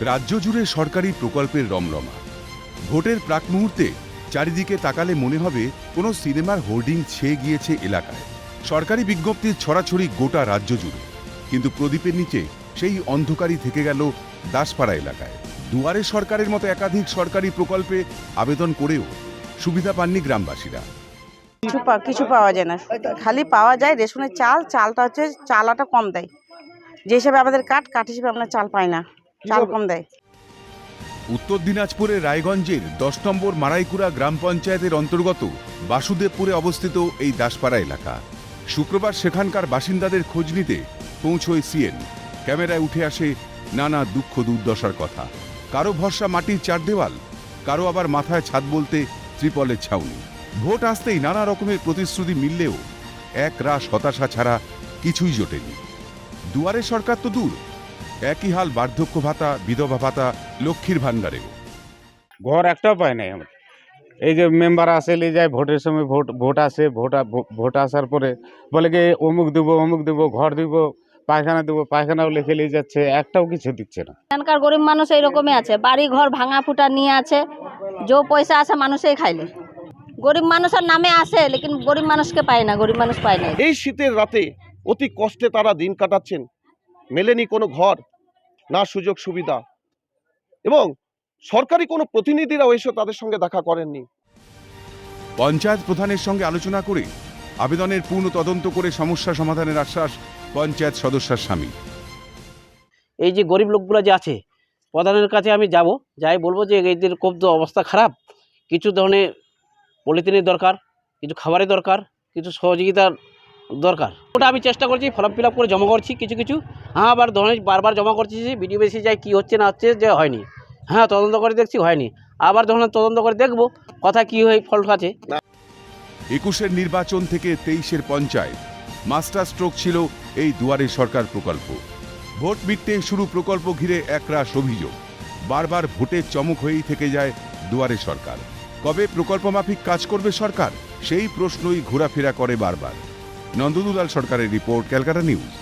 রাজ্য জুড়ে সরকারি প্রকল্পের রমরমা। ভোটের প্রাক মুহূর্তে চারিদিকে তাকালে মনে হবে কোনো সিনেমার হোর্ডিং ছেয়ে গিয়েছে এলাকায়। সরকারি বিজ্ঞপ্তির ছড়াছড়ি গোটা রাজ্য জুড়ে। কিন্তু প্রদীপের নিচে সেই অন্ধকারই থেকে গেল দাসপাড়া এলাকায়। দুয়ারে সরকারের মতো একাধিক সরকারি প্রকল্পে আবেদন করেও সুবিধা পাননি গ্রামবাসীরা। কিছু কিছু পাওয়া যায় না। খালি পাওয়া যায় রেশনের চাল, চালটা হচ্ছে চালাটা কম দেয়। যে হিসাবে আমাদের কাঠ কাঠ হিসেবে আমরা চাল পাই না। চাল কম দেয়। উত্তর দিনাজপুরের রায়গঞ্জের দশ নম্বর মারাইকুড়া গ্রাম পঞ্চায়েতের অন্তর্গত বাসুদেবপুরে অবস্থিত এই দাসপাড়া এলাকা। শুক্রবার সেখানকার বাসিন্দাদের খোঁজ নিতে পৌঁছয় সিএন। ক্যামেরায় উঠে আসে নানা দুঃখ দুর্দশার কথা। কারও ভরসা মাটির চার দেওয়াল কারও আবার মাথায় ছাদ বলতে ত্রিপলের ছাউনি। ভোট আসতেই নানা রকমের প্রতিশ্রুতি মিললেও এক রাস হতাশা ছাড়া কিছুই জোটেনি। দুয়ারে সরকার তো দূর একই হাল বার্ধক্য ভাতা বিধবা ভাতা লক্ষ্মীর ভাণ্ডারেও। ঘর একটাও পায় নাই আমরা এই যে মেম্বার আসে নিয়ে যায় ভোটের সময় ভোট ভোট আসে ভোট ভো- ভোট আসার পরে বলে কি অমুক দেবো অমুক দেবো ঘর দিব পায়খানা দেবো পায়খানাও লিখে নিয়ে যাচ্ছে একটাও কিছু দিচ্ছে না। এখানকার গরিব মানুষ এইরকমই আছে বাড়ি ঘর ভাঙা ফুটা নিয়ে আছে যে পয়সা আছে মানুষই খাইলে। গরিব মানুষের নামে আসে লেকিন গরিব মানুষকে পায় না গরিব মানুষ পায় না। এই শীতের রাতে অতি কষ্টে তারা দিন কাটাচ্ছেন। মেলেনি কোনো ঘর না সুযোগ সুবিধা। এবং সরকারি কোনো প্রতিনিধিরাও এসে তাদের সঙ্গে দেখা করেননি। পঞ্চায়েত প্রধানের সঙ্গে আলোচনা করে আবেদনের পূর্ণ তদন্ত করে সমস্যা সমাধানের আশ্বাস পঞ্চায়েত সদস্যার স্বামী। এই যে গরিব লোকগুলো যে আছে প্রধানের কাছে আমি যাব যাই বলব যে এদের খুব তো অবস্থা খারাপ। কিছু ধরনের পলিথিনের দরকার কিছু খাবারের দরকার কিছু সহযোগিতার দরকার। ওটা আমি চেষ্টা করছি ফর্ম ফিল আপ করে জমা করছি কিছু কিছু। হ্যাঁ আবার ধরনের বারবার জমা করছি বিডিও বেশি যাই কী হচ্ছে না হচ্ছে যে হয়নি। হ্যাঁ তদন্ত করে দেখছি, হয়নি। আবার ধরনের তদন্ত করে দেখব, কথা কী হয়ে ফল্ট আছে একুশের নির্বাচন থেকে তেইশের পঞ্চায়েত। মাস্টার স্ট্রোক ছিল এই দুয়ারে সরকার প্রকল্প। ভোট মিটতে শুরু প্রকল্প ঘিরে একরাশ অভিযোগ। বারবার ভোটের চমক হয়েই থেকে যায় দুয়ারে সরকার। কবে প্রকল্প মাফিক কাজ করবে সরকার? সেই প্রশ্নই ঘোরাফেরা করে বারবার। নন্দদুলাল সরকারের রিপোর্ট, ক্যালকাটা নিউজ।